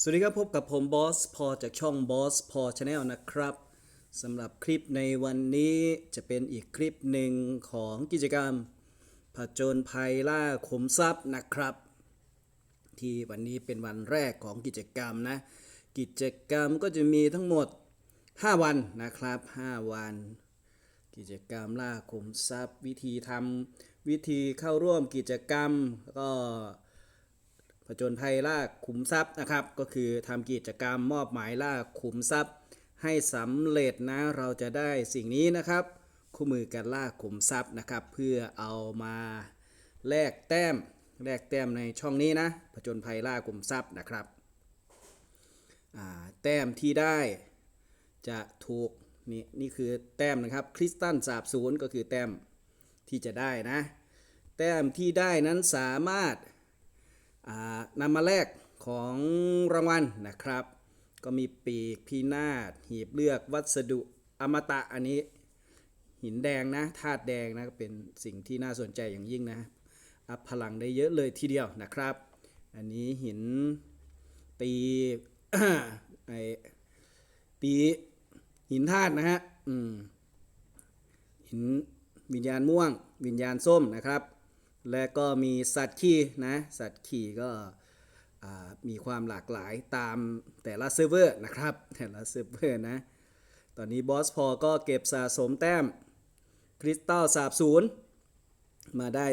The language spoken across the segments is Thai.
สวัสดีครับพบกับผมบอสพอจากช่องบอสพอชาแนลนะครับสำหรับคลิปในวันนี้จะเป็นอีกคลิปหนึ่งของกิจกรรมผจญภัยล่าขุมทรัพย์นะครับ ที่วันนี้เป็นวันแรกของกิจกรรมนะ กิจกรรมก็จะมีทั้งหมด 5 วันนะครับ 5 วัน กิจกรรมล่าขุมทรัพย์ วิธีทำวิธีเข้าร่วมกิจกรรมก็ ผจญภัยล่าขุมทรัพย์นะครับ ก็คือทำกิจกรรมมอบหมายล่าขุมทรัพย์ ให้สำเร็จนะเราจะได้สิ่งนี้นะครับ คู่มือการล่าขุมทรัพย์นะครับ เพื่อเอามาแลกแต้มแลกแต้มในช่องนี้นะผจญภัยล่าขุมทรัพย์นะครับแต้มที่ได้จะถูกนี่นี่คือแต้มนะครับคริสตัลสาบศูนย์ก็คือแต้มที่จะได้นะ แต้มที่ได้นั้นสามารถ นำมาแลกของรางวัลนะครับ ก็มีปีกพีนาศหีบเลือกวัสดุอมตะอันนี้ หินแดงนะธาตุแดงนะเป็นสิ่งที่น่าสนใจอย่างยิ่งนะอัพพลังได้เยอะเลยทีเดียวนะครับ อันนี้หินปีไอปีหินธาตุนะฮะอืมหินวิญญาณม่วง วิญญาณส้มนะครับ และก็มีสัตว์ขี่นะ สัตว์ขี่ก็มีความหลากหลายตามแต่ละเซิร์ฟเวอร์นะครับ แต่ละเซิร์ฟเวอร์นะ ตอนนี้บอสพอก็เก็บสะสมแต้มคริสตัลสาบศูนย์มาได้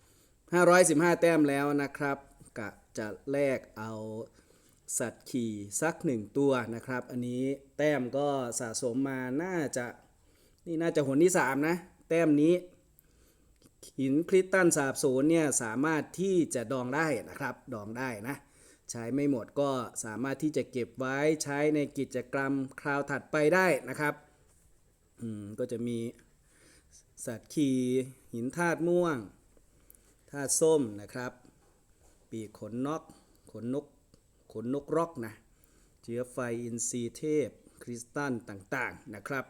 2,515 แต้มแล้วนะครับ กะจะแลกเอาสัตว์ขี่สักหนึ่งตัวนะครับ อันนี้แต้มก็สะสมมาน่าจะนี่น่าจะหนที่ 3 นะ แต้มนี้ หินคริสตัลสาบสูญเนี่ยสามารถที่จะดองได้นะครับ ดองได้นะ ใช้ไม่หมดก็สามารถที่จะเก็บไว้ใช้ในกิจกรรมคราวถัดไปได้นะครับอืมก็จะมีสัตว์ขี่หินธาตุม่วงธาตุส้มนะครับ ปีกขนนกขนนกขนนกร็อกนะเชื้อไฟอินทรีย์เทพ คริสตัลต่างๆนะครับ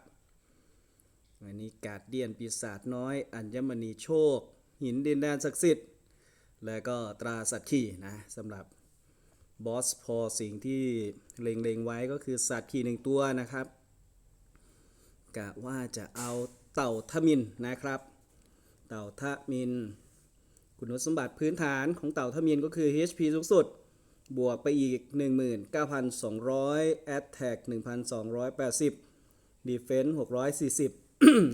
อันนี้กาดเดียนปีศาจน้อย อัญมณีโชค หินดินแดนศักดิ์สิทธิ์ และก็ตราสัตว์ขี่นะสำหรับบอสพอสิ่งที่เล็งๆไว้ก็คือสัตว์ขี่หนึ่งตัวนะครับกะว่าจะเอาเต่าทมินนะครับ เต่าทมิน คุณสมบัติพื้นฐานของเต่าทมินก็คือ HP สูงสุด บวกไปอีก 19,200 Attack 1,280 Defense 640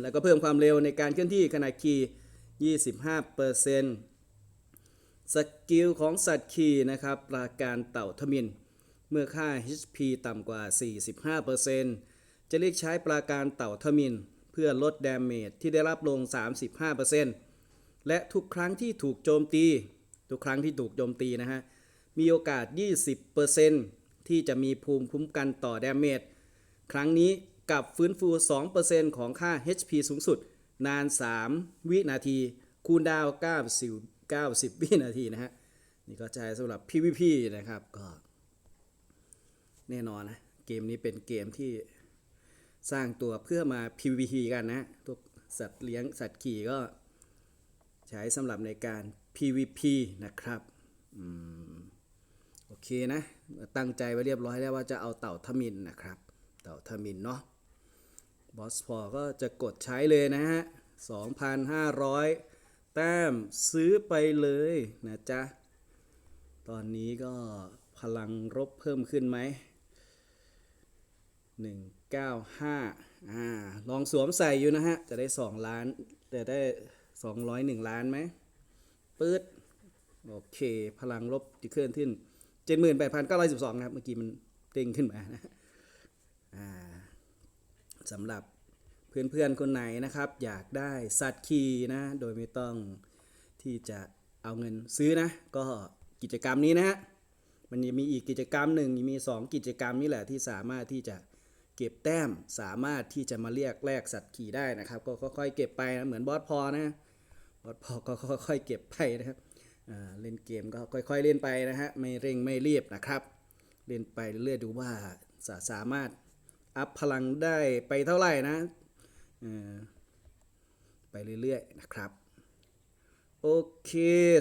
แล้วก็เพิ่มความเร็วในการเคลื่อนที่ขณะขี่25%สกิลของสัตว์ขี่นะครับปราการเต่าทมิน เมื่อค่า HP ต่ำกว่า 45%จะเรียกใช้ปราการเต่าทมิน เพื่อลดดาเมจที่ได้รับลง 35%และทุกครั้งที่ถูกโจมตี ทุกครั้งที่ถูกโจมตีนะฮะ มีโอกาส 20%ที่จะมีภูมิคุ้มกันต่อดาเมจ ครั้งนี้ กับฟื้นฟู 2%ของค่า HP สูงสุด นาน 3 วินาที คูณดาว 90 90 วินาทีนะฮะ นี่ก็ใช้สำหรับ PVP นะครับ ก็แน่นอนนะ เกมนี้เป็นเกมที่สร้างตัวเพื่อมา PVP กันนะทุกสัตว์เลี้ยงสัตว์ขี่ก็ใช้สำหรับในการ PVP นะครับอืมโอเคนะ ตั้งใจไว้เรียบร้อยแล้วว่าจะเอาเต่าทมินนะครับ เต่าทมินเนาะ บอสพอก็จะกดใช้เลยนะฮะ 2,500 แต้มซื้อไปเลยนะจ๊ะ ตอนนี้ก็พลังรบเพิ่มขึ้นไหม 195อ่าลองสวมใส่อยู่นะฮะ จะได้ 2 ล้านแต่ได้ 201 ล้านไหมปื๊ดโอเค พลังลบที่เคลื่อนขึ้น 78,912 นะครับ เมื่อกี้มันเด้งขึ้นมานะอ่า สำหรับเพื่อนๆคนไหนนะครับ อยากได้สัตว์ขี่นะ โดยไม่ต้องที่จะเอาเงินซื้อนะ ก็กิจกรรมนี้นะฮะมันยังมีอีกกิจกรรมหนึ่งมี 2 กิจกรรมนี่แหละที่สามารถที่จะเก็บแต้มสามารถที่จะมาเรียกแลกสัตว์ขี่ได้นะครับ ก็ค่อยๆเก็บไปนะเหมือนบอสพอนะบอสพอก็ค่อยๆเก็บไปนะครับเล่นเกมก็ค่อยๆเล่นไปนะฮะไม่เร่งไม่รีบนะครับ เล่นไปเรื่อยๆดูว่าสามารถ อัพพลังได้ไปเท่าไหร่นะไปเรื่อยๆนะครับ โอเค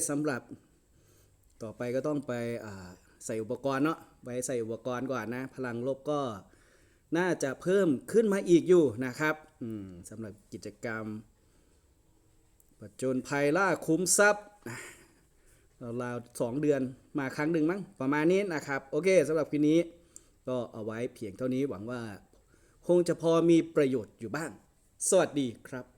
สำหรับต่อไปก็ต้องไปอ่าใส่อุปกรณ์เนาะไว้ใส่อุปกรณ์ก่อนนะ พลังลบก็น่าจะเพิ่มขึ้นมาอีกอยู่นะครับอืมสำหรับกิจกรรมประจนภัยล่าคุ้มทรัพย์ราวๆสองเดือนมาครั้งหนึ่งมั้งประมาณนี้นะครับ โอเคสำหรับคลิปนี้ก็เอาไว้เพียงเท่านี้หวังว่า คงจะพอมีประโยชน์อยู่บ้าง สวัสดีครับ